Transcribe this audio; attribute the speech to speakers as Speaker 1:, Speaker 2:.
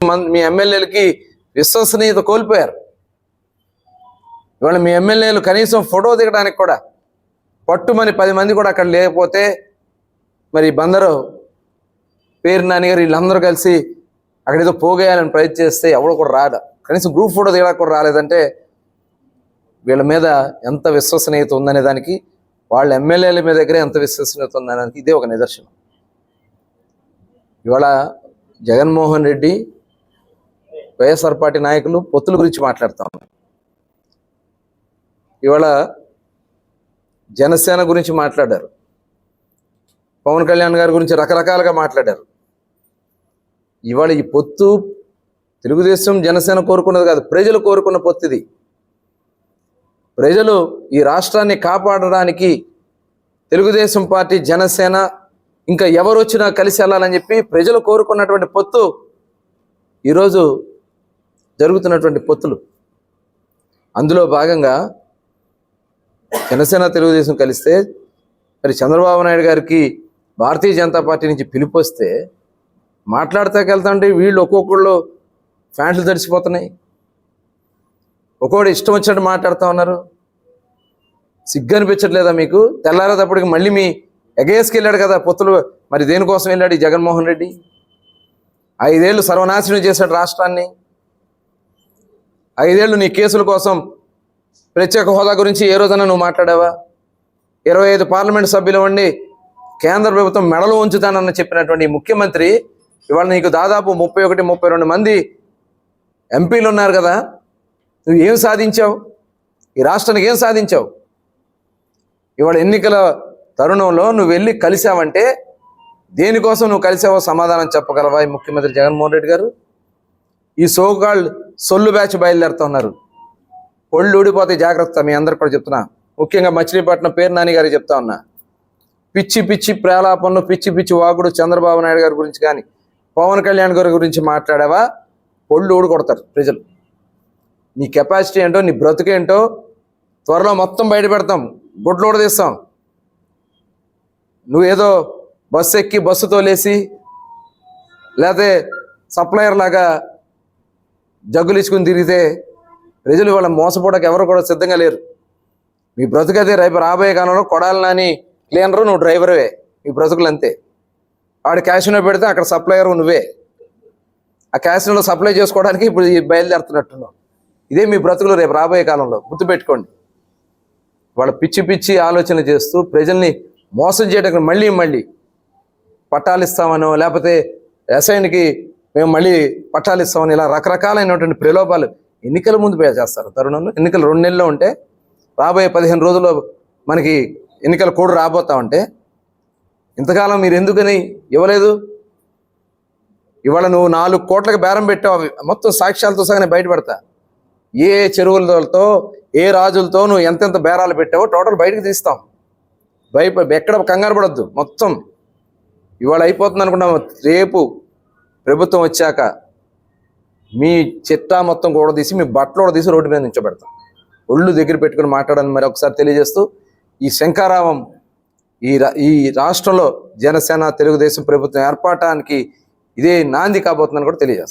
Speaker 1: మీ ఎమ్మెల్యేలకి విశ్వసనీయత కోల్పోయారు. ఇవాళ మీ ఎమ్మెల్యేలు కనీసం ఫోటో దిగడానికి కూడా పట్టుమని పది మంది కూడా అక్కడ లేకపోతే మరి బందరు పేరు నాన్నగారు వీళ్ళందరూ కలిసి అక్కడ ఏదో పోగేయాలని ప్రయత్నం చేస్తే ఎవరు కూడా రాదు కనీసం గ్రూప్ ఫోటో దిగడానికి కూడా రాలేదంటే వీళ్ళ మీద ఎంత విశ్వసనీయత ఉందనే దానికి వాళ్ళ ఎమ్మెల్యేల మీద దగ్గర ఎంత విశ్వసనీయత ఉందనే దానికి ఇదే ఒక నిదర్శనం. ఇవాళ జగన్మోహన్ రెడ్డి వైఎస్ఆర్ పార్టీ నాయకులు పొత్తుల గురించి మాట్లాడుతా ఉన్నారు ఇవాళ జనసేన గురించి మాట్లాడారు. పవన్ కళ్యాణ్ గారి గురించి రకరకాలుగా మాట్లాడారు. ఇవాళ ఈ పొత్తు తెలుగుదేశం జనసేన కోరుకున్నది కాదు ప్రజలు కోరుకున్న పొత్తు ఇది ప్రజలు ఈ రాష్ట్రాన్ని కాపాడడానికి తెలుగుదేశం పార్టీ జనసేన ఇంకా ఎవరు వచ్చినా కలిసి వెళ్ళాలని చెప్పి ప్రజలు కోరుకున్నటువంటి పొత్తు ఈరోజు జరుగుతున్నటువంటి పొత్తులు. అందులో భాగంగా జనసేన తెలుగుదేశం కలిస్తే మరి చంద్రబాబు నాయుడు గారికి భారతీయ జనతా పార్టీ నుంచి పిలుపు వస్తే మాట్లాడతాకెళ్తుంటే వీళ్ళు ఒక్కొక్కళ్ళు ఫ్యాంట్లు తడిసిపోతున్నాయి. ఒక్కొక్కడు ఇష్టం వచ్చినట్టు మాట్లాడుతూ ఉన్నారు. సిగ్గు అనిపించట్లేదా మీకు? తెల్లారేటప్పటికి మళ్ళీ మీ ఎగేసుకు వెళ్ళాడు కదా పొత్తులు. మరి దేనికోసం వెళ్ళాడు ఈ జగన్మోహన్ రెడ్డి? ఐదేళ్ళు సర్వనాశనం చేశాడు రాష్ట్రాన్ని. ఐదేళ్ళు నీ కేసుల కోసం ప్రత్యేక హోదా గురించి ఏ రోజైనా నువ్వు మాట్లాడావా? ఇరవై ఐదు పార్లమెంట్ సభ్యులు ఉండి కేంద్ర ప్రభుత్వం మెడలు ఉంచుతానని చెప్పినటువంటి ముఖ్యమంత్రి ఇవాళ నీకు దాదాపు ముప్పై ఒకటి ముప్పై రెండు మంది ఎంపీలు ఉన్నారు కదా. నువ్వు ఏం సాధించావు? ఈ రాష్ట్రానికి ఏం సాధించావు? ఇవాళ ఎన్నికల తరుణంలో నువ్వు వెళ్ళి కలిసావంటే దేనికోసం నువ్వు కలిసావో సమాధానం చెప్పగలవా ఈ ముఖ్యమంత్రి జగన్మోహన్ రెడ్డి గారు? ఈ సోకాళ్ళు సొల్లు బ్యాచ్ బయలుదేరుతా ఉన్నారు ఒళ్ళు ఊడిపోతే జాగ్రత్త మీ అందరు కూడా చెప్తున్నా. ముఖ్యంగా మచిలీపట్నం పేరు నాని గారికి చెప్తా ఉన్నా. పిచ్చి పిచ్చి ప్రేలాపనలు పిచ్చి పిచ్చి వాగుడు చంద్రబాబు నాయుడు గారి గురించి కానీ పవన్ కళ్యాణ్ గారి గురించి మాట్లాడావా? ఒళ్ళు ఊడుకొడతారు ప్రజలు. నీ కెపాసిటీ ఏంటో నీ బ్రతుకేంటో త్వరలో మొత్తం బయట పెడతాం. గుడ్లు ఊడదీస్తాం. నువ్వేదో బస్సు ఎక్కి బస్సుతో లేసి లేకపోతే సప్లయర్ లాగా జగ్గులిచ్చుకుని తిరిగితే ప్రజలు వాళ్ళ మోసపోవడానికి ఎవరు కూడా సిద్ధంగా లేరు. మీ బ్రతుకైతే రేపు రాబోయే కాలంలో కొడాలి నాని క్లీనరు నువ్వు డ్రైవర్వే. మీ బ్రతుకులు అంతే వాడు క్యాషినో పెడితే అక్కడ సప్లయర్ నువ్వే. ఆ క్యాషినోలో సప్లై చేసుకోవడానికి ఇప్పుడు బయలుదేరుతున్నట్టున్నావు. ఇదే మీ బ్రతుకులు రేపు రాబోయే కాలంలో. గుర్తుపెట్టుకోండి. వాళ్ళ పిచ్చి పిచ్చి ఆలోచన చేస్తూ ప్రజల్ని మోసం చేయడానికి మళ్ళీ మళ్ళీ పట్టాలు ఇస్తామనో లేకపోతే ఎస్ఐన్కి మేము మళ్ళీ పట్టాలు ఇస్తామని ఇలా రకరకాలైనటువంటి ప్రలోభాలు ఎన్నికల ముందు పే చేస్తారు. తరుణంలో ఎన్నికలు రెండు నెలల్లో ఉంటే రాబోయే పదిహేను రోజుల్లో మనకి ఎన్నికల కోడ్ రాబోతా ఉంటే ఇంతకాలం మీరు ఎందుకని ఇవ్వలేదు? ఇవాళ నువ్వు నాలుగు కోట్లకు బేరం పెట్టావు అవి మొత్తం సాక్ష్యాలతో సగానే బయటపడతా. ఏ చెరువులతో ఏ రాజులతో నువ్వు ఎంతెంత బేరాలు పెట్టావో టోటల్ బయటకు తీస్తాం. భయప ఎక్కడ కంగారు పడద్దు మొత్తం. ఇవాళ అయిపోతుంది అనుకున్నాము రేపు ప్రభుత్వం వచ్చాక మీ చిట్టా మొత్తం కూడా తీసి మీ బట్టలు కూడా తీసి రోడ్డు మీద నించోబెడతాం. ఒళ్ళు దగ్గర పెట్టుకుని మాట్లాడాలని మరి ఒకసారి తెలియజేస్తూ ఈ శంకారావం ఈ రా- ఈ రాష్ట్రంలో జనసేన తెలుగుదేశం ప్రభుత్వం ఏర్పడటానికి ఇదే నాంది కాబోతుందని కూడా తెలియజేస్తాం.